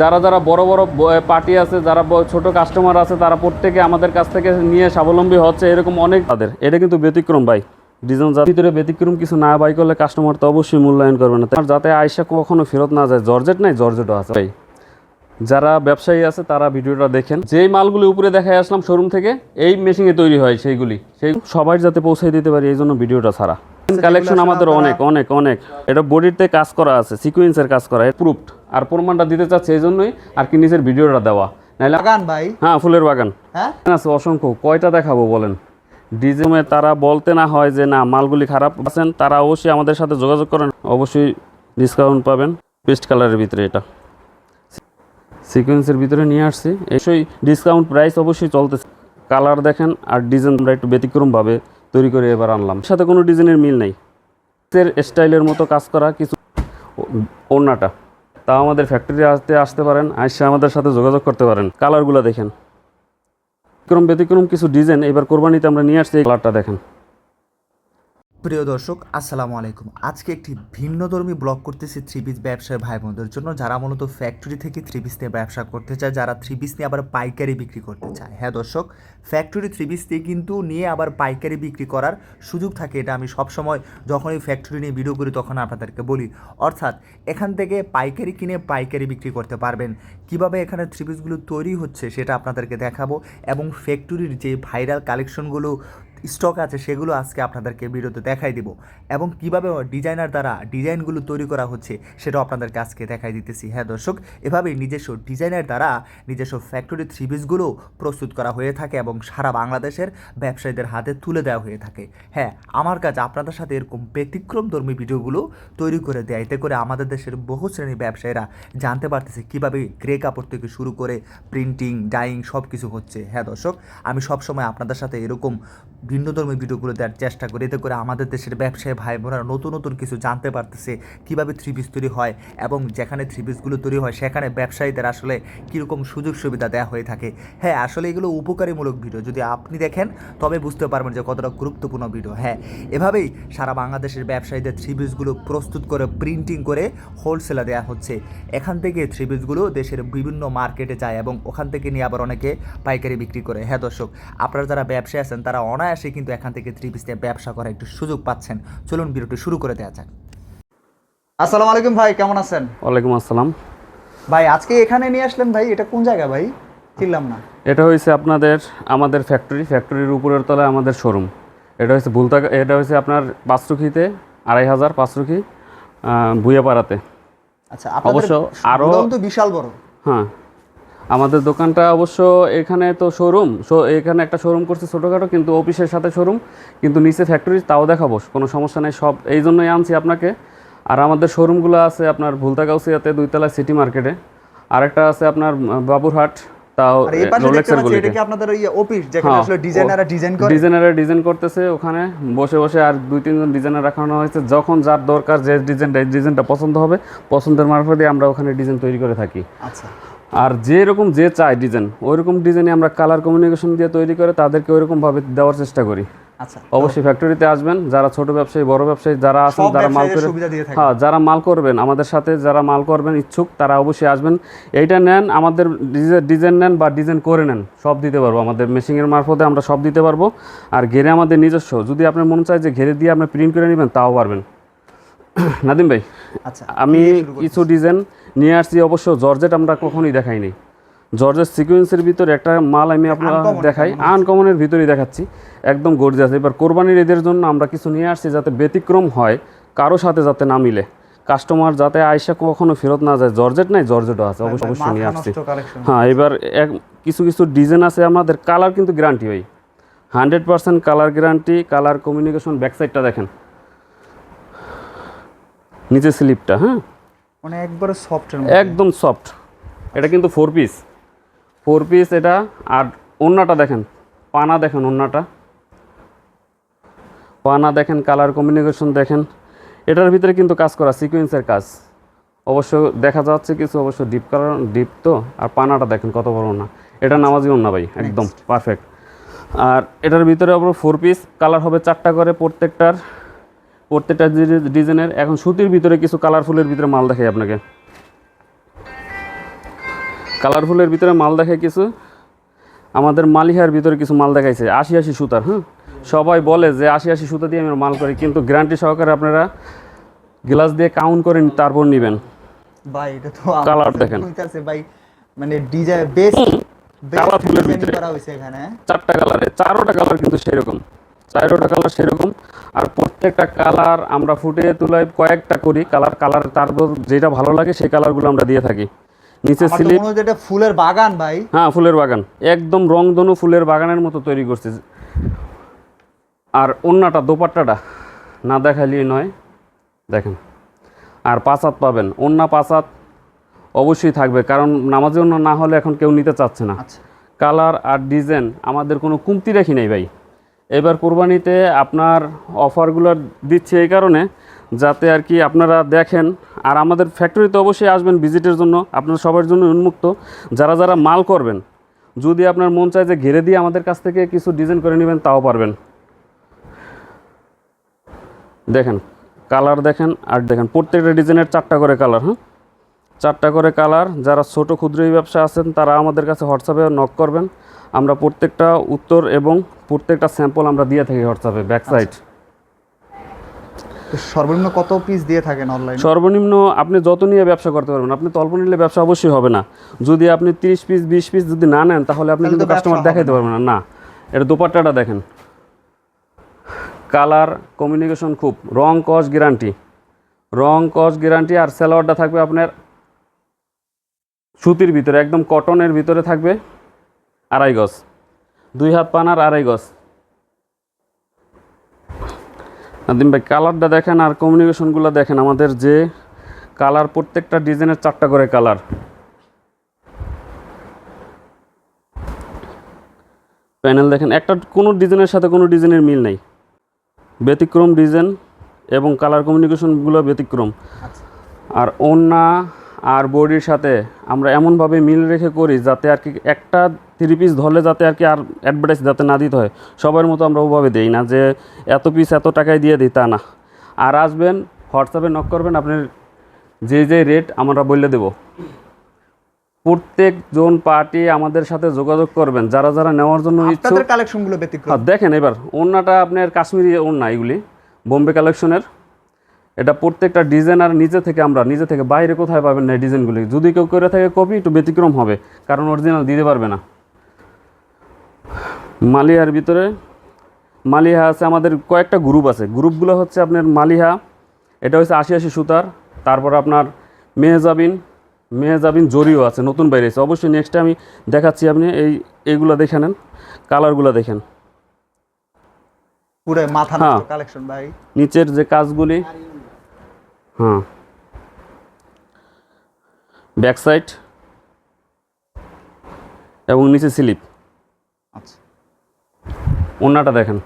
যারা যারা বড় বড় পার্টি আছে, যারা ছোট কাস্টমার আছে, তারা প্রত্যেকে আমাদের কাছ থেকে নিয়ে স্বাবলম্বী হচ্ছে, এরকম অনেক তাদের। এটা কিন্তু ব্যতিক্রম ভাই। ডিজাইন যার ভিতরে ব্যতিক্রম কিছু না বাই করলে কাস্টমার তো অবশ্যই মূল্যায়ন করবে না। যাতে আয়সা কখনো ফেরত না যায় জর্জেট নাই জর্জেটও আছে। ভাই যারা ব্যবসায়ী আছে তারা ভিডিওটা দেখেন। যেই মালগুলি উপরে দেখায় আসলাম শোরুম থেকে এই মেশিনে তৈরি হয় সেইগুলি। সেই সবাই যাতে পৌঁছে দিতে পারি এই জন্য ভিডিওটা ছাড়া। কালেকশন আমাদের অনেক অনেক অনেক। এটা বডিতে কাজ করা আছে সিকুয়েন্সের কাজ করা প্রুফড আর প্রমাণটা দিতে চাচ্ছে এই জন্যই আর কি নিজের ভিডিওটা দেওয়া। নাইলে বাগান ভাই। হ্যাঁ ফুলের বাগান। হ্যাঁ? আছে অসংখ্য। কয়টা দেখাবো বলেন? ডিজিমে তারা বলতে না হয় যে না মালগুলি খারাপ আছেন। তারা অবশ্যই আমাদের সাথে যোগাযোগ করেন। অবশ্যই ডিসকাউন্ট পাবেন। পেস্ট কালারের ভিতরে এটা। সিকোয়েন্সের ভিতরে নিয়ে আসছি। অবশ্যই ডিসকাউন্ট প্রাইস অবশ্যই চলতেছে। কালার দেখেন আর ডিজাইন আমরা একটু ব্যতিক্রমভাবে তৈরি করে এবার আনলাম। সাথে কোনো ডিজাইনের মিল নেই। এর স্টাইলের মতো কাজ করা কিছু ওড়নাটা। তাও আমাদের ফ্যাক্টরি আসতে আসতে পারেন, আসে আমাদের সাথে যোগাযোগ করতে পারেন। কালারগুলো দেখেন। ব্যতিক্রম ব্যতিক্রম কিছু ডিজাইন এবার কোরবানিতে আমরা নিয়ে আসছি এই কালারটা দেখেন। প্রিয় দর্শক, আসসালামু আলাইকুম। আজকে একটি ভিন্নধর্মী ব্লগ করতেছি থ্রি পিস ব্যবসায় ভাই বোনদের জন্য। যারা মূলত ফ্যাক্টরি থেকে থ্রি পিস নিয়ে ব্যবসা করতে চায়, যারা থ্রি পিস নিয়ে আবার পাইকারি বিক্রি করতে চায়। হ্যাঁ দর্শক ফ্যাক্টরি থ্রি পিস দিয়ে কিন্তু নিয়ে আবার পাইকারি বিক্রি করার সুযোগ থাকে, এটা আমি সবসময় যখন যখনই ফ্যাক্টরি নিয়ে ভিডিও করি তখন আপনাদেরকে বলি। অর্থাৎ, এখান থেকে পাইকারি কিনে পাইকারি বিক্রি করতে পারবেন। কীভাবে এখানে থ্রি পিসগুলো তৈরি হচ্ছে সেটা আপনাদেরকে দেখাবো এবং ফ্যাক্টরির যে ভাইরাল কালেকশনগুলো স্টক আছে, সেগুলো আজকে আপনাদেরকে ভিডিওতে দেখাই দিব। এবং কীভাবে ডিজাইনার দ্বারা ডিজাইনগুলো তৈরি করা হচ্ছে, সেটাও আপনাদেরকে আজকে দেখাই দিতেছি। হ্যাঁ দর্শক, এভাবেই নিজস্ব ডিজাইনার দ্বারা নিজস্ব ফ্যাক্টরি থ্রি পিসগুলো প্রস্তুত করা হয়ে থাকে এবং সারা বাংলাদেশের ব্যবসায়ীদের হাতে তুলে দেওয়া হয়ে থাকে। হ্যাঁ আমার কাছে আপনাদের সাথে এরকম ব্যতিক্রমধর্মী ভিডিওগুলো তৈরি করে দেয়। এতে করে আমাদের দেশের বহু শ্রেণির ব্যবসায়ীরা জানতে পারতেছে কীভাবে গ্রে কাপড় থেকে শুরু করে প্রিন্টিং ডাইং সব কিছু হচ্ছে। হ্যাঁ দর্শক, আমি সবসময় আপনাদের সাথে এরকম ভিন্নধর্মী ভিডিওগুলো দেওয়ার চেষ্টা করি, এতে করে আমাদের দেশের ব্যবসায়ী ভাই বোনেরা নতুন নতুন কিছু জানতে পারতেছে কীভাবে থ্রি পিস তৈরি হয় এবং যেখানে থ্রি পিসগুলো তৈরি হয় সেখানে ব্যবসায়ীদের আসলে কীরকম সুযোগ সুবিধা দেওয়া হয়ে থাকে। হ্যাঁ আসলে এগুলো উপকারীমূলক ভিডিও। যদি আপনি দেখেন, তবে বুঝতে পারবেন যে কতটা গুরুত্বপূর্ণ ভিডিও। হ্যাঁ এভাবেই সারা বাংলাদেশের ব্যবসায়ীদের থ্রি পিসগুলো প্রস্তুত করে প্রিন্টিং করে হোলসেলে দেওয়া হচ্ছে। এখান থেকে থ্রি পিসগুলো দেশের বিভিন্ন মার্কেটে যায় এবং ওখান থেকে নিয়ে আবার অনেকে পাইকারি বিক্রি করে। হ্যাঁ দর্শক, আপনারা যারা ব্যবসায়ী আছেন, তারা অনায়াসে কিন্তু এখান থেকে থ্রি পিস নিয়ে ব্যবসা করার একটু সুযোগ পাচ্ছেন। চলুন ভিডিওটি শুরু করে দেওয়া যাক। আসসালামু আলাইকুম ভাই কেমন আছেন? ওয়ালাইকুম আসসালাম। ভাই আজকে এখানে নিয়ে আসলেন ভাই এটা কোন জায়গা ভাই? চিনলাম না। এটা হয়েছে আপনাদের আমাদের ফ্যাক্টরি ফ্যাক্টরির উপরের তলায় আমাদের শোরুম এটা হচ্ছে ভুলতা এটা হচ্ছে আপনার পাঁচরুখিতে আড়াই হাজার পাঁচরুখি ভুইয়াপাড়াতে। আচ্ছা অবশ্য আরো- গোডাউন বিশাল বড়। হ্যাঁ আমাদের দোকানটা অবশ্য এখানে তো শোরুম এখানে একটা শোরুম করছে ছোটোখাটো কিন্তু অফিসের সাথে শোরুম কিন্তু নিচে ফ্যাক্টরি তাও দেখাবো কোনো সমস্যা নেই সব এই জন্যই আনছি আপনাকে। আর আমাদের শোরুমগুলো আছে আপনার ভুলতাগাউসিয়াতে দুইতলা সিটি মার্কেটে আরেকটা আছে আপনার বাবুরহাট তাও রোলেক্সের পাচ্ছি এটা কি আপনাদের ওই অফিস যেখানে হ্যাঁ, আসলে ডিজাইনাররা ডিজাইন করে? ডিজাইনাররা ডিজাইন করতেছে ওখানে বসে বসে আর দুই তিনজন ডিজাইনার রাখানো হয়েছে যখন যার দরকার যে ডিজাইনটা ডিজাইনটা পছন্দ হবে পছন্দের মারফতে আমরা ওখানে ডিজাইন তৈরি করে থাকি। আচ্ছা। আর যে রকম যে চায় ডিজাইন ওই রকম ডিজাইনে আমরা কালার কমিউনিকেশন দিয়ে তৈরি করে তাদেরকে ওই রকমভাবে দেওয়ার চেষ্টা করি। আচ্ছা। অবশ্যই ফ্যাক্টরিতে আসবেন যারা ছোট ব্যবসায়ী বড় ব্যবসায়ী যারা আছেন যারা মাল করে হ্যাঁ যারা মাল করবেন আমাদের সাথে যারা মাল করবেন ইচ্ছুক তারা অবশ্যই আসবেন। এইটা নেন আমাদের ডিজাইন নেন বা ডিজাইন করে নেন সব দিতে পারব। আমাদের মেশিনের মারফতে আমরা সব দিতে পারব। আর ঘেরে আমাদের নিজস্ব। যদি আপনার মন চায় যে ঘেরে দিয়ে আপনি প্রিন্ট করে নেবেন তাও পারবেন। নাদিম ভাই আচ্ছা আমি কিছু ডিজাইন নিয়ে আসছি অবশ্য জর্জেট আমরা কখনোই দেখাইনি জর্জেট সিকোয়েন্সের ভিতরে একটা মাল আমি আপনার দেখাই আনকমনের ভিতরেই দেখাচ্ছি একদম গর্জিয়াস এবার কোরবানির ঈদের জন্য আমরা কিছু নিয়ে আসছি যাতে ব্যতিক্রম হয় কারও সাথে যাতে না মিলে। কাস্টমার যাতে আয়সা কখনো ফেরত না যায় জর্জেট নাই জর্জেটও আছে অবশ্য অবশ্যই নিয়ে আসছি। হ্যাঁ এবার এক কিছু কিছু ডিজাইন আছে আমাদের কালার কিন্তু গ্যারান্টি ভাই। Hundred percent colour guarantee colour communication ব্যাকসাইডটা দেখেন। নিচে স্লিপটা হ্যাঁ? মানে একবারে সফটের একদম সফট। এটা কিন্তু ফোর পিস ফোর পিস এটা আর ওন্নাটা দেখেন পানা দেখেন ওন্নাটা। পানা দেখেন কালার কমিউনিকেশন দেখেন। এটার ভিতরে কিন্তু কাজ করা সিকোয়েন্সের কাজ। অবশ্য দেখা যাচ্ছে কিছু অবশ্য ডিপ কালার ডিপ তো আর পানাটা দেখেন কত বড় না এটা নামাজি ওন্না ভাই একদম পারফেক্ট আর এটার ভিতরে আবার ফোর পিস কালার হবে চারটা করে প্রত্যেকটার। প্রত্যেকটা ডিজাইনের এখন সুতির ভিতরে কিছু কালারফুলের ভিতরে মাল দেখাই আপনাকে কালারফুলের ভিতরে মাল দেখায় কিছু আমাদের মালিহার ভিতরে কিছু মাল দেখাইছে আশি আশি সুতার হ্যাঁ সবাই বলে যে আশি আশি সুতা দিয়ে আমি মাল করি কিন্তু গ্যারান্টি সহকারে আপনারা গ্লাস দিয়ে কাউন্ট করে তারপর নেবেন ভাই এটা তো Colour দেখেন। ভাই মানে ডিজাইন বেস Colourful এর ভিতরে। করা হইছে এখানে? চারটা কালারে চারোটা কালার কিন্তু সেরকম চারোটা কালার সেরকম। আর প্রত্যেকটা কালার আমরা ফুটিয়ে তুলাই কয়েকটা করি। কালার কালার তারপর যেটা ভালো লাগে সেই কালারগুলো আমরা দিয়ে থাকি। নিচে স্লিপ মনে ফুলের বাগান ভাই। হ্যাঁ ফুলের বাগান। একদম রংধনু ফুলের বাগানের মতো তৈরি করছে। আর অন্যটা দোপাট্টাটা না দেখালেই নয়। দেখেন। আর পাঁচাত পাবেন। অন্য পাঁচাত অবশ্যই থাকবে। কারণ নামাজি অন্য না হলে এখন কেউ নিতে চাচ্ছে না। আচ্ছা। কালার আর ডিজাইন আমাদের কোনো কমতি রাখি নাই ভাই। এবার কোরবানিতে আপনার অফারগুলো দিচ্ছে এই কারণে যাতে আর কি আপনারা দেখেন। আর আমাদের ফ্যাক্টরিতে অবশ্যই আসবেন ভিজিটের জন্য, আপনার সবার জন্য উন্মুক্ত। যারা যারা মাল করবেন, যদি আপনার মন চায় যে ঘিরে দিয়ে আমাদের কাছ থেকে কিছু ডিজাইন করে নেবেন, তাও পারবেন। দেখেন কালার দেখেন, আর দেখেন, প্রত্যেকটা ডিজাইনের চারটা করে কালার হ্যাঁ? চারটা করে কালার যারা ছোট ক্ষুদ্র ব্যবসা আছেন তারা আমাদের কাছে হোয়াটসঅ্যাপে নক করবেন। আমরা প্রত্যেকটা উত্তর এবং প্রত্যেকটা স্যাম্পল আমরা দিয়ে থাকি হোয়াটসঅ্যাপে ব্যাক সাইড সর্বনিম্ন কত পিস দিয়ে থাকেন অনলাইন সর্বনিম্ন আপনি যত নিয়ে ব্যবসা করতে পারবেন আপনি অল্প নিলে ব্যবসা অবশ্যই হবে না। যদি আপনি তিরিশ পিস বিশ পিস যদি না নেন তাহলে আপনি কিন্তু কাস্টমার দেখাইতে পারবেন না। না এটা দোপাট্টাটা দেখেন। কালার কমিউনিকেশন খুব রং কস গ্যারান্টি রং কস গ্যারান্টি আর স্যালোয়ারটা থাকবে আপনার সুতির ভিতরে একদম কটনের ভিতরে থাকবে আড়াই গজ। দুই হাত পানার আড়াই গজ। নাদিম ভাই কালারটা দেখেন আর কমিউনিকেশনগুলো দেখেন। আমাদের যে কালার প্রত্যেকটা ডিজাইনের চারটা করে কালার। প্যানেল দেখেন একটা কোনো ডিজাইনের সাথে কোনো ডিজাইনের মিল নেই। ব্যতিক্রম ডিজাইন এবং কালার কমিউনিকেশনগুলো ব্যতিক্রম। আচ্ছা। আর ওন্না আর বডির সাথে আমরা এমনভাবে মিল রেখে করি যাতে আর কি একটা থ্রি পিস ধরলে যাতে আর কি আর অ্যাডভার্টাইজ যাতে না দিতে হয়। সবার মতো আমরা ওভাবে দিই না যে এত পিস এত টাকায় দিয়ে দিই তা না। আর আসবেন হোয়াটসঅ্যাপে নক করবেন আপনার যে যে রেট আমরা বলে দেব। প্রত্যেক প্রত্যেকজন পার্টি আমাদের সাথে যোগাযোগ করবেন যারা যারা নেওয়ার জন্য ইচ্ছুক। কালেকশনগুলো ব্যতিক্রম। হ্যাঁ দেখেন এবার ওড়নাটা আপনার কাশ্মীরি ওড়না এগুলি বোম্বে কালেকশনের এটা প্রত্যেকটা ডিজাইন আর নিজে থেকে আমরা নিজে থেকে বাইরে কোথায় পাবেন না ডিজাইনগুলি যদি কেউ করে থাকে কপি একটু ব্যতিক্রম হবে কারণ অরিজিনাল দিতে পারবে না। মালিহার ভিতরে মালিহা আছে আমাদের কয়েকটা গ্রুপ আছে। গ্রুপগুলো হচ্ছে আপনার মালিহা এটা হচ্ছে আশি আশি সুতার তারপর আপনার মেহজাবিন মেহজাবিন জরিও আছে নতুন বাইরে আছে অবশ্যই নেক্সট আমি দেখাচ্ছি আপনি এই এইগুলো দেখে নেন কালারগুলো দেখেন পুরো মাথা হ্যাঁ। কালেকশন ভাই। নিচের যে কাজগুলি হ্যাঁ ব্যাক সাইড এবং নিচে স্লিপ। আচ্ছা। ওনাটা দেখেন।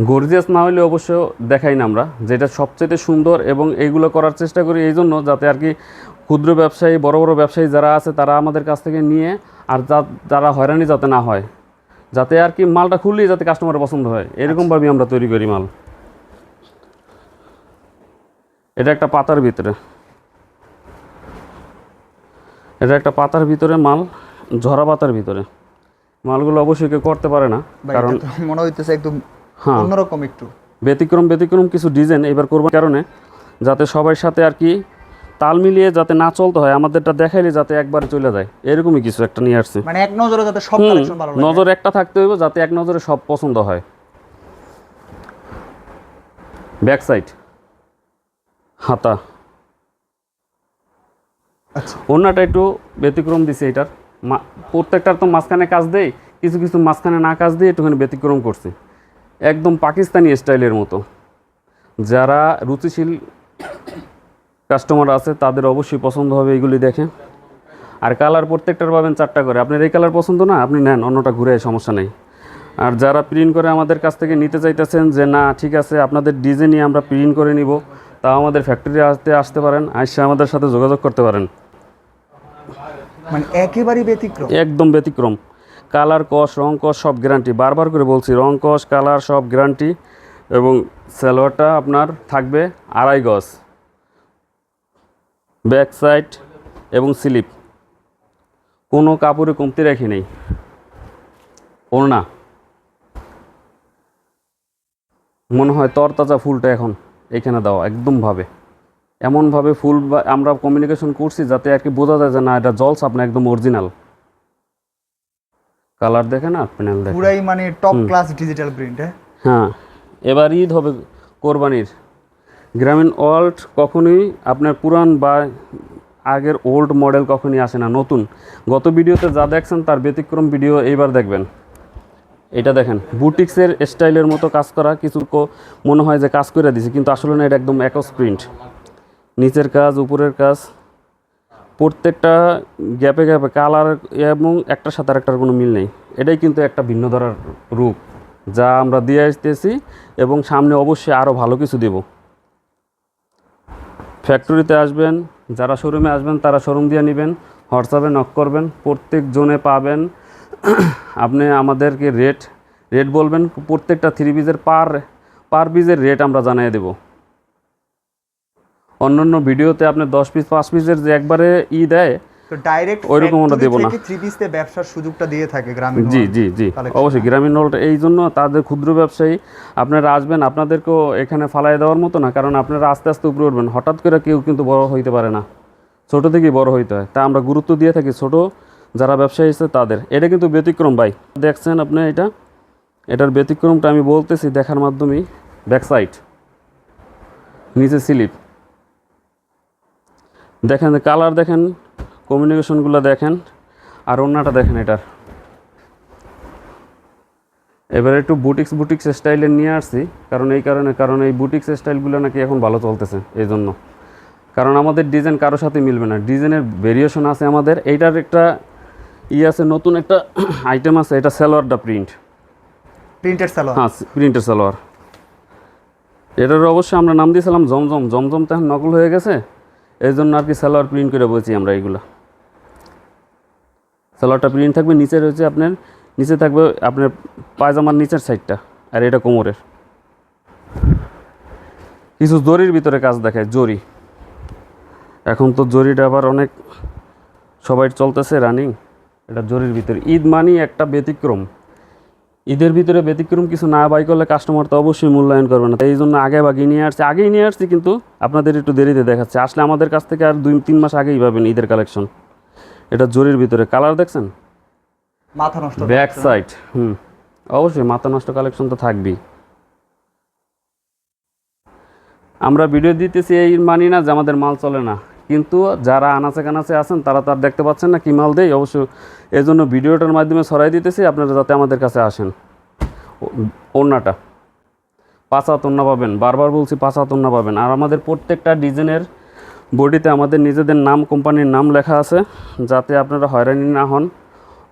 গর্জিয়াস না হলে অবশ্য দেখাই না আমরা যেটা সবচেয়ে সুন্দর এবং এইগুলো করার চেষ্টা করি এই জন্য যাতে আর কি ক্ষুদ্র ব্যবসায়ী বড় বড় ব্যবসায়ী যারা আছে তারা আমাদের কাছ থেকে নিয়ে আর যা- যারা হয়রানি যাতে না হয় যাতে আর কি মালটা খুললেই যাতে কাস্টমারের পছন্দ হয়। এরকমভাবে আমরা তৈরি করি মাল। এটা একটা পাতার ভিতরে। এটা একটা পাতার ভিতরে মাল ঝরা পাতার ভিতরে। মালগুলো অবশ্যই কেউ করতে পারে না কারণ মনে হইতেছে একদম হ্যাঁ। অন্যরকম একটু। ব্যতিক্রম ব্যতিক্রম কিছু ডিজাইন এবার করবার কারণে যাতে সবার সাথে আর কি তাল মিলিয়ে যাতে না চলতে হয় আমাদেরটা দেখাইলে যাতে একবারে চলে যায়। এরকমই কিছু একটা নিয়ে আসছে। মানে এক নজরে যাতে সব কালেকশন ভালো লাগে। নজর একটা থাকতে হইব যাতে এক নজরে সব পছন্দ হয়। ব্যাক সাইড হাতা। আচ্ছা। অন্যটা একটু ব্যতিক্রম দিছে এটার। মা- প্রত্যেকটার তো মাঝখানে কাজ দেই কিছু কিছু মাঝখানে না কাজ দিয়ে একটুখানি ব্যতিক্রম করছে। একদম পাকিস্তানি স্টাইলের মতো। যারা রুচিশীল কাস্টমার আছে তাদের অবশ্যই পছন্দ হবে এইগুলি দেখে। আর কালার প্রত্যেকটার পাবেন চারটা করে। আপনার এই কালার পছন্দ না আপনি নেন অন্যটা ঘুরে সমস্যা নেই। আর যারা প্রিন্ট করে আমাদের কাছ থেকে নিতে চাইতেছেন যে না ঠিক আছে আপনাদের ডিজাইনই আমরা প্রিন্ট করে নিব। তা আমাদের ফ্যাক্টরি আসতে আসতে পারেন আসে আমাদের সাথে যোগাযোগ করতে পারেন। মানে একেবারেই ব্যতিক্রম? একদম ব্যতিক্রম। কালার কস রং কস সব গ্যারান্টি বারবার করে বলছি রং কস কালার সব গ্যারান্টি এবং সালোয়ারটা আপনার থাকবে আড়াই গজ। ব্যাক সাইড এবং স্লিপ। কোনো কাপড়ে কমতি রাখি নেই। ওড়না। মনে হয় তরতাজা ফুলটা এখন। এখানে দেওয়া একদমভাবে এমনভাবে ফুল বা- আমরা কমিউনিকেশন করছি যাতে আর কি বোঝা যায় যে না এটা জলস আপনার একদম অরিজিনাল কালার দেখেন আর প্যানেল দেখেন পুরাই মানে টপ ক্লাস ডিজিটাল প্রিন্ট হ্যাঁ? হ্যাঁ এবার ঈদ হবে কোরবানির। গ্রামীণ ওয়ার্ল্ড কখনোই আপনার পুরান বা আগের ওল্ড মডেল কখনই আসে না নতুন। গত ভিডিওতে যা দেখছেন তার ব্যতিক্রম ভিডিও এইবার দেখবেন। এটা দেখেন, বুটিক্সের স্টাইলের মতো কাজ করা, কিছু মনে হয় যে কাজ করে দিছে, কিন্তু আসলে না, এটা একদম একস প্রিন্ট। নিচের কাজ, উপরের কাজ, প্রত্যেকটা গ্যাপে গ্যাপে কালার এবং একটার সাথে আরেকটার কোনো মিল নেই। এটাই কিন্তু একটা ভিন্ন ধরার রূপ, যা আমরা দিয়ে আসতেছি এবং সামনে অবশ্যই আরও ভালো কিছু দেব। ফ্যাক্টরিতে আসবেন, যারা শোরুমে আসবেন, তারা শোরুম দিয়ে নেবেন, হোয়াটসঅ্যাপে নক করবেন প্রত্যেক জোনে পাবেন আপনি আমাদেরকে রেট রেট বলবেন প্রত্যেকটা থ্রি পিসের পার পার পিসের রেট আমরা জানিয়ে দেবো। অন্যান্য ভিডিওতে আপনি দশ পিস পাঁচ পিসের যে একবারে ই দেয় তো ডাইরেক্ট ওইরকম আমরা দেবো না। থ্রি পিসতে ব্যবসার সুযোগটা দিয়ে থাকে গ্রামীণ জি জি জি। অবশ্যই গ্রামীণ হলটা এই জন্য তাদের ক্ষুদ্র ব্যবসায়ী আপনারা আসবেন আপনাদেরকেও এখানে ফালাই দেওয়ার মতো না কারণ আপনারা আস্তে আস্তে উপরে উঠবেন। হঠাৎ করে কেউ কিন্তু বড় হইতে পারে না। ছোট থেকেই বড় হইতে হয়। তা আমরা গুরুত্ব দিয়ে থাকি। ছোট যারা ব্যবসায়ী আছে তাদের। এটা কিন্তু ব্যতিক্রম ভাই। দেখছেন আপনি এটা? এটার ব্যতিক্রমটা আমি বলতেছি দেখার মাধ্যমেই। ব্যাক সাইড নিচে স্লিপ। দেখেন কালার দেখেন কমিউনিকেশনগুলো দেখেন, আর অন্যটা দেখেন এটার। এবারে একটু বুটিক্স বুটিক্স স্টাইলে নিয়ে আসছি, কারণ এই কারণে, কারণ এই বুটিক্স স্টাইলগুলো নাকি এখন ভালো চলতেছে এই জন্য কারণ আমাদের ডিজাইন কারোর সাথে মিলবে না। ডিজাইনের ভেরিয়েশন আছে আমাদের। এইটার একটা ই আছে নতুন একটা আইটেম আছে এটা সালোয়ারটা প্রিন্ট প্রিন্টেড সালোয়ার? হ্যাঁ প্রিন্টের সালোয়ার। এটার অবশ্যই আমরা নাম দিয়েছিলাম জমজম। জমজম তো এখন নকল হয়ে গেছে এই জন্য আর কি সালোয়ার প্রিন্ট করে বলছি আমরা এইগুলা সালোয়ারটা প্রিন্ট থাকবে নিচে রয়েছে আপনার নিচে থাকবে আপনার পায়জামার নিচের সাইডটা আর এটা কোমরের। কিছু জরির ভিতরে কাজ দেখায় জরি। এখন তো জরিটা আবার অনেক সবাই চলতেছে রানিং এটা জরির ভিতরে। ঈদ মানি একটা ব্যতিক্রম। ঈদের ভিতরে ব্যতিক্রম কিছু না বাই করলে কাস্টমার তো অবশ্যই মূল্যায়ন করবে না। তাই এই জন্য আগে বাগিয়ে নিয়ে আসছে। আগেই নিয়ে আসছি কিন্তু আপনাদের একটু দেরিতে দেখাচ্ছে। আসলে আমাদের কাছ থেকে আর দুই তিন মাস আগেই পাবেন ঈদের কালেকশন এটা জরির ভিতরে। কালার দেখছেন? মাথা নষ্ট ব্যাক সাইড হুম। অবশ্যই মাথা নষ্ট কালেকশন তো থাকবেই। আমরা ভিডিও দিতেছি এই মানি না যে আমাদের মাল চলে না। কিন্তু যারা আনাচে কানাচে আছেন, তারা তার দেখতে পাচ্ছেন না কি মাল দেয় অবশ্য এই জন্য ভিডিওটার মাধ্যমে ছড়াই দিতেছি, আপনারা যাতে আমাদের কাছে আসেন। ওড়নাটা। পাঁচ ওড়না পাবেন, বারবার বলছি পাঁচ ওড়না পাবেন। আর আমাদের প্রত্যেকটা ডিজাইনের বডিতে আমাদের নিজেদের নাম, কোম্পানির নাম লেখা আছে, যাতে আপনারা হয়রানি না হন,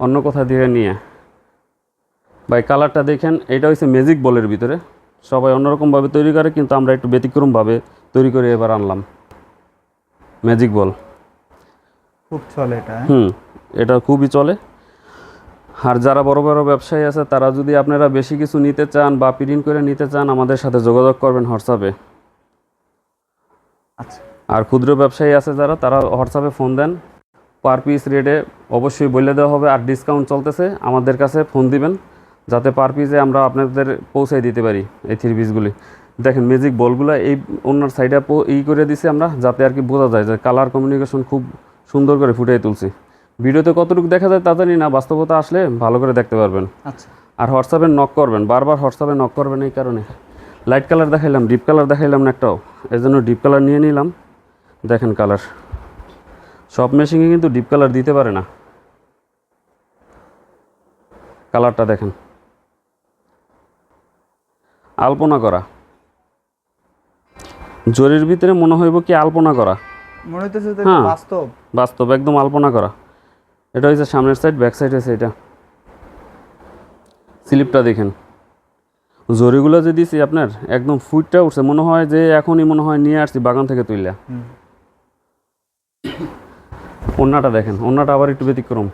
অন্য কোথা দিয়ে নিয়ে। ভাই, কালারটা দেখেন, এটা হচ্ছে ম্যাজিক বলের ভিতরে। সবাই অন্যরকমভাবে তৈরি করে, কিন্তু আমরা একটু ব্যতিক্রমভাবে তৈরি করে এবার আনলাম। Magic ball. খুব চলে এটা হ্যাঁ? হুম এটা খুবই চলে। আর যারা বড় বড় ব্যবসায়ী আছে তারা যদি আপনারা বেশি কিছু নিতে চান বা প্রিন্ট করে নিতে চান আমাদের সাথে যোগাযোগ করবেন হোয়াটসঅ্যাপে আচ্ছা। আর ক্ষুদ্র ব্যবসায়ী আছে যারা তারা হোয়াটসঅ্যাপে ফোন দেন। পার পিস রেটে অবশ্যই বলে দেওয়া হবে আর ডিসকাউন্ট চলতেছে। আমাদের কাছে ফোন দিবেন যাতে পার পিসে আমরা আপনাদের পৌঁছাই দিতে পারি এই থ্রি পিসগুলি দেখেন ম্যাজিক বলগুলো এই অন্যার সাইডে ই করে দিছি আমরা যাতে আর কি বোঝা যায় যে কালার কমিউনিকেশন খুব সুন্দর করে ফুটিয়ে তুলছি। ভিডিওতে কতটুকু দেখা যায় তা জানি না বাস্তবতা আসলে ভালো করে দেখতে পারবেন। আচ্ছা। আর হোয়াটসঅ্যাপে নক করবেন বারবার হোয়াটসঅ্যাপে নক করবেন এই কারণে। লাইট কালার দেখাইলাম ডিপ কালার দেখাইলাম না একটাও। এই জন্য ডিপ কালার নিয়ে নিলাম। দেখেন কালার সব মেশিনে কিন্তু ডিপ কালার দিতে পারে না। কালারটা দেখেন। আলপনা করা। জরির ভিতরে মনে হইব কি আলপনা করা। মনে হইতেছে হ্যাঁ। বাস্তব। বাস্তব একদম আলপনা করা। এটা হচ্ছে সামনের সাইড ব্যাক সাইড আছে এটা। স্লিপটা দেখেন। জরিগুলো যে দিছি আপনার একদম ফুটটা উঠছে। মনে হয় যে এখনই মনে হয় নিয়ে আসছি বাগান থেকে তুইলা। ওন্নাটা দেখেন ওন্নাটা আবার একটু ব্যতিক্রম।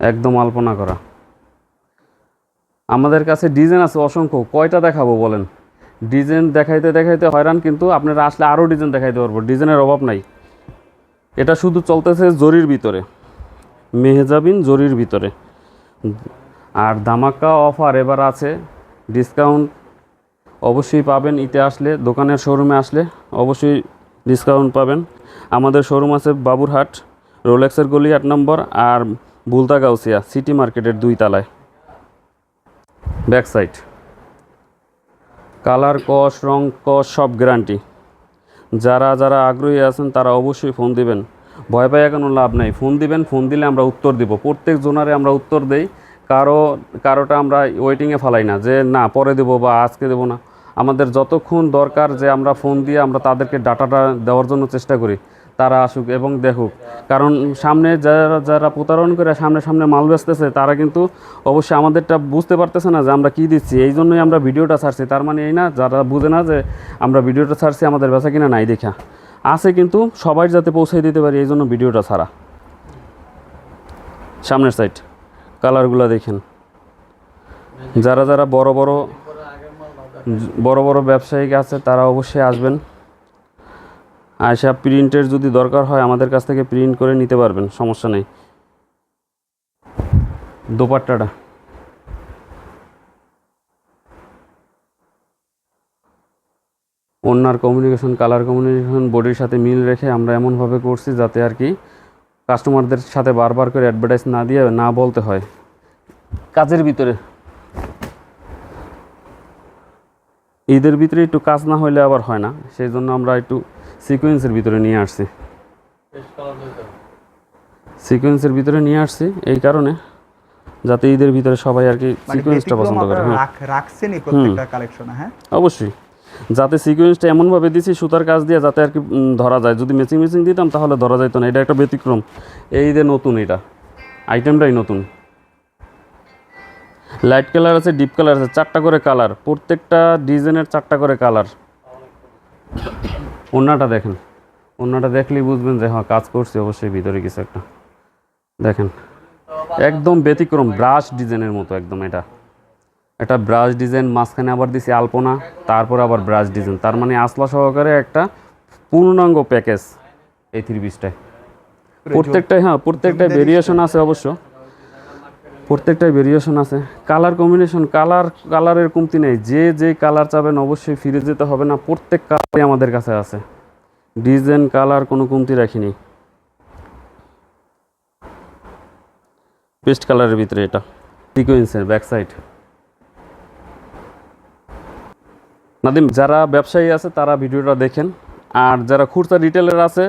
একদম আলপনা করা। আমাদের কাছে ডিজাইন আছে অসংখ্য। কয়টা দেখাবো বলেন? ডিজাইন দেখাইতে দেখাইতে হয়রান, কিন্তু আপনারা আসলে আরও ডিজাইন দেখাইতে পারব। ডিজাইনের অভাব নাই। এটা শুধু চলতেছে জরির ভিতরে। মেহেজাবিন জরির ভিতরে। আর ধামাকা অফার এবার আছে। ডিসকাউন্ট অবশ্যই পাবেন। ইতে আসলে, দোকানের শোরুমে আসলে অবশ্যই ডিসকাউন্ট পাবেন। আমাদের শোরুম আছে বাবুরহাট, রোলেক্সের গলি আট নম্বর আর বুলতা গাউসিয়া সিটি মার্কেটের দুই তালায়। Back side. কালার, কস, রং, কস, সব গ্যারান্টি যারা যারা আগ্রহী আছেন, তারা অবশ্যই ফোন দিবেন। ভয় পাইয়া কোনো লাভ নাই। ফোন দিবেন ফোন দিলে আমরা উত্তর দিব। প্রত্যেক জোনারে আমরা উত্তর দেই। কারও, কারোটা আমরা ওয়েটিংয়ে ফালাই না যে, না, পরে দেবো বা আজকে দেবো না। আমাদের যতক্ষণ দরকার যে, আমরা ফোন দিয়ে আমরা তাদেরকে ডাটাটা দেওয়ার জন্য চেষ্টা করি। তারা আসুক এবং দেখুক। কারণ সামনে যারা যারা প্রতারণ করে সামনে সামনে মাল বেচতেছে, তারা কিন্তু অবশ্যই আমাদেরটা বুঝতে পারতেছে না যে আমরা কী দিচ্ছি। এই জন্যই আমরা ভিডিওটা ছাড়ছি। তার মানে এই না, যারা বুঝে না যে আমরা ভিডিওটা ছাড়ছি, আমাদের বেচা কিনা নাই দেখা। আছে কিন্তু সবাই যাতে পৌঁছে দিতে পারি, এই জন্য ভিডিওটা ছাড়া। সামনের সাইড কালারগুলো দেখেন। যারা যারা বড় বড় বড় বড় ব্যবসায়িক আছে, তারা অবশ্যই আসবেন। আয়সা প্রিন্টের যদি দরকার হয়, আমাদের কাছ থেকে প্রিন্ট করে নিতে পারবেন, সমস্যা নেই। দোপাট্টাটা। ওনার কমিউনিকেশন কালার কমিউনিকেশন বডির সাথে মিল রেখে আমরা এমনভাবে করছি যাতে আর কি কাস্টমারদের সাথে বারবার করে অ্যাডভার্টাইজ না দিয়ে না বলতে হয়। কাজের ভিতরে। ঈদের ভিতরে একটু কাজ না হইলে আবার হয় না। সেই জন্য আমরা একটু সিকোয়েন্সের ভিতরে নিয়ে আসছি। সিকোয়েন্সের ভিতরে নিয়ে আসছি এই কারণে যাতে ঈদের ভিতরে সবাই আর কি মানে সিকোয়েন্সটা পছন্দ করে হ্যাঁ। রাখছেন এই প্রত্যেকটা কালেকশনে হ্যাঁ? অবশ্যই। যাতে সিকোয়েন্সটা এমনভাবে দিছি সুতার কাজ দিয়ে যাতে আর কি ধরা যায়। যদি মেচিং মেচিং দিতাম তাহলে ধরা যেত না। এটা একটা ব্যতিক্রম। এই যে নতুন এটা। আইটেমটাই নতুন। লাইট কালার আছে ডিপ কালার আছে চারটা করে কালার প্রত্যেকটা ডিজাইনের চারটা করে কালার ওনাটা দেখেন। ওনাটা দেখলেই বুঝবেন যে হ্যাঁ কাজ করছি অবশ্যই ভিতরে কিছু একটা। দেখেন একদম ব্যতিক্রম ব্রাশ ডিজাইনের মতো একদম এটা। একটা ব্রাশ ডিজাইন মাঝখানে আবার দিছি আলপনা তারপর আবার ব্রাশ ডিজাইন তার মানে আসলা সহকারে একটা পূর্ণাঙ্গ প্যাকেজ এই থ্রি পিসটায় প্রত্যেকটাই হ্যাঁ প্রত্যেকটাই ভেরিয়েশন আছে অবশ্য। প্রত্যেকটাই ভেরিয়েশন আছে। কালার কম্বিনেশন কালার কালারের কমতি নেই। যে যে কালার চাবেন অবশ্যই ফিরে যেতে হবে না। প্রত্যেক কালারই আমাদের কাছে আছে। ডিজাইন কালার কোনো কমতি রাখিনি। পেস্ট কালারের ভিতরে এটা। সিকোয়েন্সের ব্যাক সাইড নাদিম, যারা ব্যবসায়ী আছে, তারা ভিডিওটা দেখেন। আর যারা খুচরা রিটেলার আছে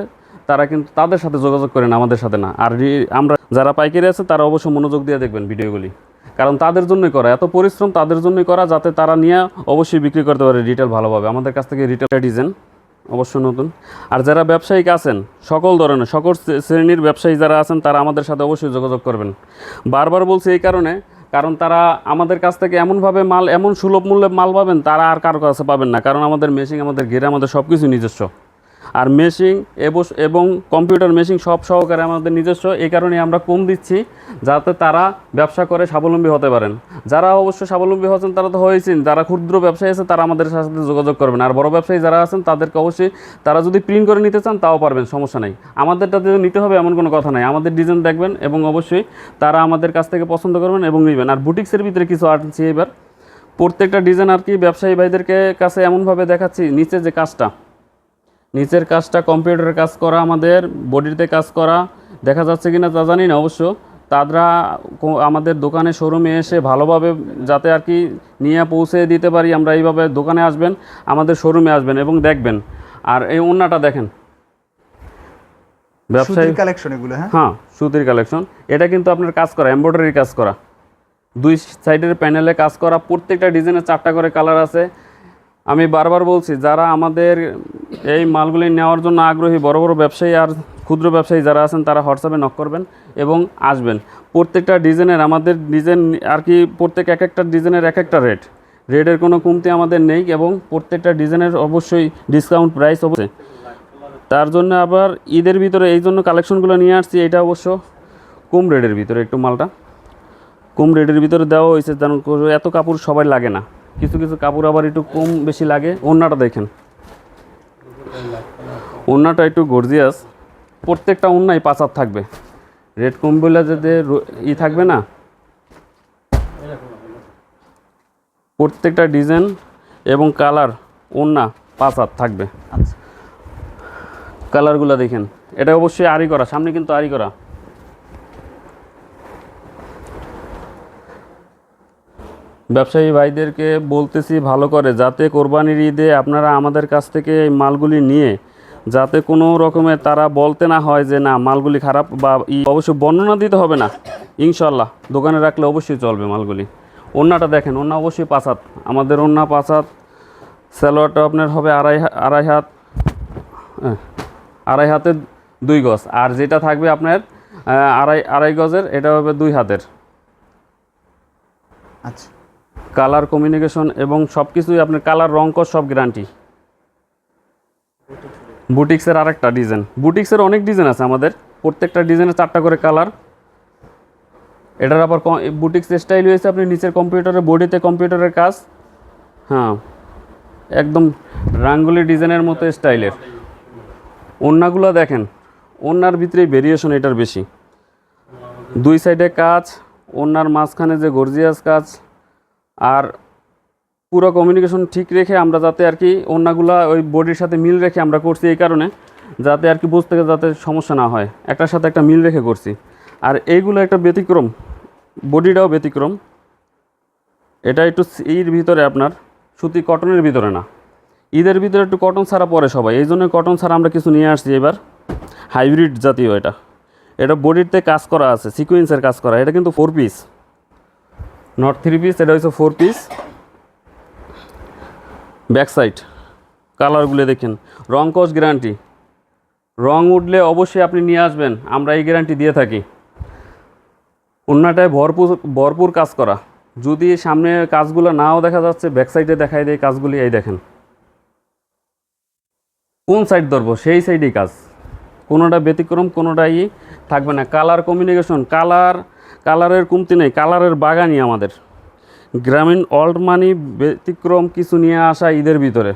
তারা কিন্তু তাদের সাথে যোগাযোগ করেন আমাদের সাথে না। আর আমরা যারা পাইকারি আছে, তারা অবশ্যই মনোযোগ দিয়ে দেখবেন ভিডিওগুলি। কারণ তাদের জন্যই করা, এত পরিশ্রম তাদের জন্যই করা যাতে তারা নিয়ে অবশ্যই বিক্রি করতে পারে রিটেল ভালোভাবে। আমাদের কাছ থেকে রিটেল ডিজাইন অবশ্যই নতুন। আর যারা ব্যবসায়িক আছেন, সকল ধরনের, সকল শ্রেণির ব্যবসায়ী যারা আছেন, তারা আমাদের সাথে অবশ্যই যোগাযোগ করবেন। বারবার বলছি এই কারণে, কারণ তারা আমাদের কাছ থেকে এমনভাবে মাল, এমন সুলভ মূল্যে মাল পাবেন, তারা আর কারও কাছে পাবেন না। কারণ আমাদের মেশিন আমাদের ঘেরে আমাদের সব কিছু নিজস্ব। আর মেশিং এবং কম্পিউটার মেশিং সব সহকারে আমাদের নিজস্ব। এই কারণে আমরা কম দিচ্ছি, যাতে তারা ব্যবসা করে স্বাবলম্বী হতে পারেন। যারা অবশ্য স্বাবলম্বী হচ্ছেন, তারা তো হয়েছেন। যারা ক্ষুদ্র ব্যবসায়ী আছে, তারা আমাদের সাথে যোগাযোগ করবেন। আর বড় ব্যবসায়ী যারা আছেন, তাদেরকে অবশ্যই, তারা যদি প্রিন্ট করে নিতে চান, তাও পারবেন, সমস্যা নেই। আমাদেরটা যে নিতে হবে, এমন কোনো কথা নাই। আমাদের ডিজাইন দেখবেন, এবং অবশ্যই তারা আমাদের কাছ থেকে পছন্দ করবেন এবং নেবেন। আর বুটিক্সের ভিতরে কিছু আনছি এবার। প্রত্যেকটা ডিজাইন আর কি ব্যবসায়ী ভাইদেরকে কাছে এমনভাবে দেখাচ্ছি, নিচে যে কাজটা। নিচের কাজটা কম্পিউটারের কাজ করা আমাদের বডিতে কাজ করা দেখা যাচ্ছে কিনা তা জানি না অবশ্য। তারা আমাদের দোকানে শোরুমে এসে ভালোভাবে যাতে আর কি নিয়ে পৌঁছে দিতে পারি আমরা এইভাবে দোকানে আসবেন আমাদের শোরুমে আসবেন এবং দেখবেন। আর এই অন্যটা দেখেন। ব্যবসায়ী কালেকশন এগুলো হ্যাঁ? হ্যাঁ সুতির কালেকশন এটা কিন্তু আপনার কাজ করা এমব্রয়ডারি কাজ করা। দুই সাইডের প্যানেলে কাজ করা প্রত্যেকটা ডিজাইনের চারটা করে কালার আছে। আমি বারবার বলছি, যারা আমাদের এই মালগুলি নেওয়ার জন্য আগ্রহী, বড় বড় ব্যবসায়ী আর ক্ষুদ্র ব্যবসায়ী যারা আছেন, তারা হোয়াটসঅ্যাপে নক করবেন এবং আসবেন। প্রত্যেকটা ডিজাইনের আমাদের ডিজাইন আর কি, প্রত্যেক এক একটা ডিজাইনের এক একটা রেট রেটের কোনো কমতি আমাদের নেই এবং প্রত্যেকটা ডিজাইনের অবশ্যই ডিসকাউন্ট প্রাইস অবশ্যই। তার জন্য আবার ঈদের ভিতরে এই জন্য কালেকশনগুলো নিয়ে আসছি, এটা অবশ্য কম রেটের ভিতরে একটু মালটা। কম রেটের ভিতরে দেওয়া হয়েছে, যেন এত কাপড় সবাই লাগে না। কিছু কিছু কাপড় আবার একটু কম বেশি লাগে। ওড়নাটা দেখেন। ওড়নাটা একটু গর্জিয়াস প্রত্যেকটা ওড়নাই পাঁচ হাত থাকবে। রেড কম্বলে যাতে ই থাকবে না। প্রত্যেকটা ডিজাইন এবং কালার ওড়না পাঁচ হাত থাকবে। আচ্ছা। কালারগুলো দেখেন। এটা অবশ্যই আরি করা। সামনে কিন্তু আরি করা। ব্যবসায়ী ভাইদেরকে বলতেছি ভালো করে যাতে কোরবানির ঈদে আপনারা আমাদের কাছ থেকে এই মালগুলি নিয়ে যাতে কোনো রকমের তারা বলতে না হয় যে না মালগুলি খারাপ বা ই অবশ্যই বর্ণনা দিতে হবে না। ইনশাল্লাহ দোকানে রাখলে অবশ্যই চলবে মালগুলি। ওন্নাটা দেখেন ওন্না অবশ্যই পাঁচ হাত। আমাদের ওন্না পাঁচ হাত স্যালোয়ারটা আপনার হবে আড়াই আড়াই হাত হ্যাঁ, আড়াই হাতের দুই গজ। আর যেটা থাকবে আপনার আড়াই আড়াই গজের এটা হবে দুই হাতের। আচ্ছা। কালার কমিউনিকেশন এবং সব কিছুই আপনার কালার, রং কর সব গ্যারান্টি বুটিক্সের আরেকটা ডিজাইন বুটিক্সের অনেক ডিজাইন আছে আমাদের। প্রত্যেকটা ডিজাইনের চারটা করে কালার। এটার আবার বুটিক্স স্টাইল হয়েছে আপনি নিচের কম্পিউটারের বডিতে কম্পিউটারের কাজ। হ্যাঁ একদম রাঙ্গুলি ডিজাইনের মতো স্টাইলের ওড়নাগুলো দেখেন ওড়নার ভিতরেই ভেরিয়েশন এটার বেশি। দুই সাইডে কাজ ওড়নার মাঝখানে যে গর্জিয়াস কাজ আর পুরো কমিউনিকেশন ঠিক রেখে আমরা যাতে আর কি অন্যগুলা ওই বডির সাথে মিল রেখে আমরা করছি এই কারণে, যাতে আর কি বুঝতে যাতে সমস্যা না হয়। একটার সাথে একটা মিল রেখে করছি। আর এইগুলো একটা ব্যতিক্রম বডিটাও ব্যতিক্রম। এটা একটু এর ভিতরে আপনার, সুতি কটনের ভিতরে না। ঈদের ভিতরে একটু কটন ছাড়া পরে সবাই। এই জন্য কটন ছাড়া আমরা কিছু নিয়ে আসছি এবার। হাইব্রিড জাতীয় এটা। এটা বডিতে কাজ করা আছে সিকুয়েন্সের কাজ করা। এটা কিন্তু four piece not three piece এটা হচ্ছে ফোর পিস ব্যাক সাইড কালারগুলো দেখেন। রং কস গ্যারান্টি রং উঠলে অবশ্যই আপনি নিয়ে আসবেন। আমরা এই গ্যারান্টি দিয়ে থাকি। অন্যটায় ভরপুর ভরপুর কাজ করা। যদি সামনে কাজগুলো নাও দেখা যাচ্ছে ব্যাক সাইডে দেখাই দেয় কাজগুলি, এই দেখেন। কোন সাইড ধরবো? সেই সাইডেই কাজ। কোনোটা ব্যতিক্রম, কোনোটাই থাকবে না। কালার কমিউনিকেশন কালার কালারের কমতি নেই, কালারের বাগানই আমাদের। গ্রামীণ অল্ড মানি ব্যতিক্রম কিছু নিয়ে আসা ঈদের ভিতরে।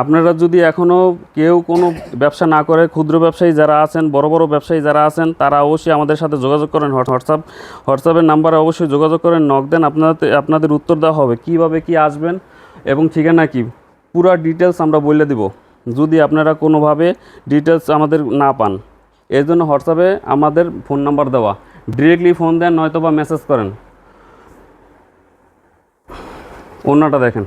আপনারা যদি এখনও কেউ কোনো ব্যবসা না করে, ক্ষুদ্র ব্যবসায়ী যারা আছেন, বড় বড় ব্যবসায়ী যারা আছেন, তারা অবশ্যই আমাদের সাথে যোগাযোগ করেন হোয়াটসঅ্যাপ, হোয়াটসঅ্যাপের নাম্বারে অবশ্যই যোগাযোগ করেন নক দেন, আপনাদের আপনাদের উত্তর দেওয়া হবে, কীভাবে কি আসবেন এবং ঠিকানা কি। পুরা ডিটেলস আমরা বলে দিব। যদি আপনারা কোনোভাবে ডিটেলস আমাদের না পান এই জন্য হোয়াটসঅ্যাপে আমাদের ফোন নাম্বার দেওয়া। ডিরেক্টলি ফোন দেন নয়তো বা মেসেজ করেন। ওড়নাটা দেখেন।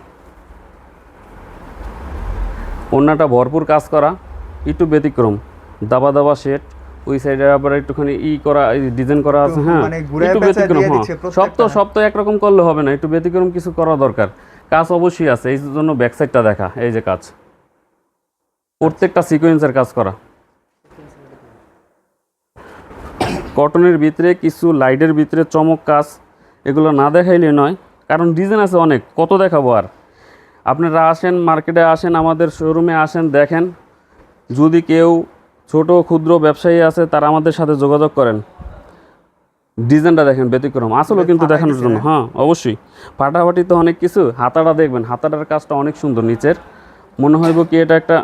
ওড়নাটা ভরপুর কাজ করা একটু ব্যতিক্রম। দাবা দাবা সেট ওই সাইডে আবার একটুখানি ই করা ডিজাইন করা আছে হ্যাঁ? মানে একটু ব্যতিক্রম হ্যাঁ। সব তো সব তো একরকম করলে হবে না একটু ব্যতিক্রম কিছু করা দরকার। কাজ অবশ্যই আছে এই জন্য ব্যাক সাইডটা দেখা এই যে কাজ। প্রত্যেকটা সিকোয়েন্সের কাজ করা। কটনের ভিতরে কিছু লাইটের ভিতরে চমক কাজ এগুলো না দেখাইলে নয় কারণ ডিজাইন আছে অনেক কত দেখাবো আর? আপনারা আসেন মার্কেটে আসেন আমাদের শোরুমে আসেন দেখেন। যদি কেউ ছোট ক্ষুদ্র ব্যবসায়ী আছে তারা আমাদের সাথে যোগাযোগ করেন। ডিজাইনটা দেখেন ব্যতিক্রম আসলেও কিন্তু দেখানোর জন্য হ্যাঁ অবশ্যই। ফাটাফাটি তো অনেক কিছু হাতাটা দেখবেন হাতাটার কাজটা অনেক সুন্দর নিচের। মনে হইব কি এটা একটা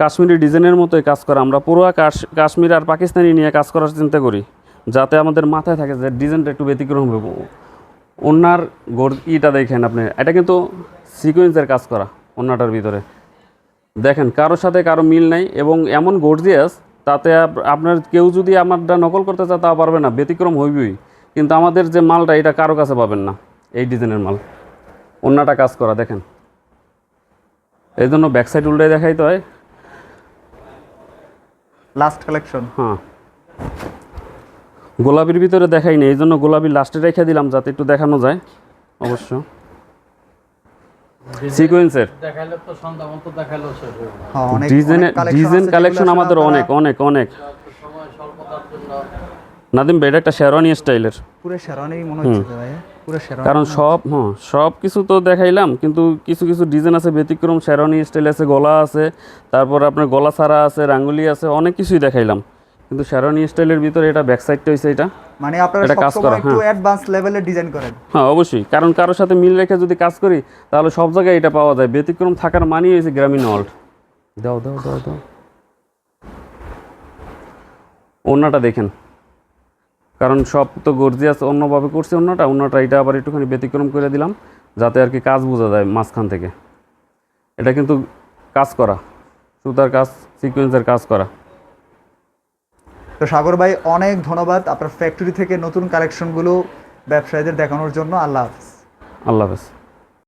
কাশ্মীরি ডিজাইনের মতোই কাজ করা। আমরা পুরো কাশ- কাশ্মীর আর পাকিস্তানি নিয়ে কাজ করার চিন্তা করি, যাতে আমাদের মাথায় থাকে যে ডিজাইনটা একটু ব্যতিক্রম হবে ওনার গোর ইটা দেখেন আপনি, এটা কিন্তু সিকোয়েন্সের কাজ করা ওনাটার ভিতরে। দেখেন কারোর সাথে কারও মিল নাই এবং এমন গর্জিয়াস, তাতে আপনার কেউ যদি আমারটা নকল করতে চায় তা পারবে না, ব্যতিক্রম হইবই। কিন্তু আমাদের যে মালটা, এটা কারও কাছে পাবেন না, এই ডিজাইনের মাল। অন্যটা কাজ করা, দেখেন। এই জন্য ব্যাক সাইড উল্টাই দেখাইতে হয়। লাস্ট কালেকশন হ্যাঁ। গোলাপির ভিতরে দেখাই নেই এই জন্য গোলাপি লাস্টে রেখে দিলাম যাতে একটু দেখানো যায় অবশ্য। সিকোয়েন্সের হ্যাঁ ডিজাইন কালেকশন আমাদের অনেক অনেক অনেক। সময় স্বল্পতার নাদিম ভাই এটা একটা শেরওয়ানি স্টাইলের পুরো শেরানি মনে হচ্ছে ভাই। কারণ সব হ্যাঁ সব কিছু তো দেখাইলাম কিন্তু কিছু কিছু ডিজাইন আছে ব্যতিক্রম শেরওয়ানি স্টাইল আছে গলা আছে তারপর আপনার গলা ছাড়া আছে রাঙ্গুলি আছে অনেক কিছুই দেখাইলাম। কিন্তু শেরওয়ানি স্টাইলের ভিতরে এটা ব্যাক সাইডটা হয়েছে এটা। মানে আপনারা এটা কাজ করা, একটু হ্যাঁ। অ্যাডভান্স লেভেলের ডিজাইন করেন। হ্যাঁ অবশ্যই। কারণ কারোর সাথে মিল রেখে যদি কাজ করি তাহলে সব জায়গায় এটা পাওয়া যায়। ব্যতিক্রম থাকার মানেই হয়েছে গ্রামীণ অল্ট দাও দাও দাও দাও। অন্যটা দেখেন। কারণ সব তো গর্জিয়াস অন্যভাবে করছে অন্যটা অন্যটা এটা আবার একটুখানি ব্যতিক্রম করে দিলাম যাতে আর কি কাজ বোঝা যায় মাঝখান থেকে। এটা কিন্তু কাজ করা সুতার কাজ সিকোয়েন্সের কাজ করা। তো সাগর ভাই অনেক ধন্যবাদ আপনার ফ্যাক্টরি থেকে নতুন কালেকশনগুলো ব্যবসায়ীদের দেখানোর জন্য। আল্লাহ হাফিজ। আল্লাহ হাফেজ।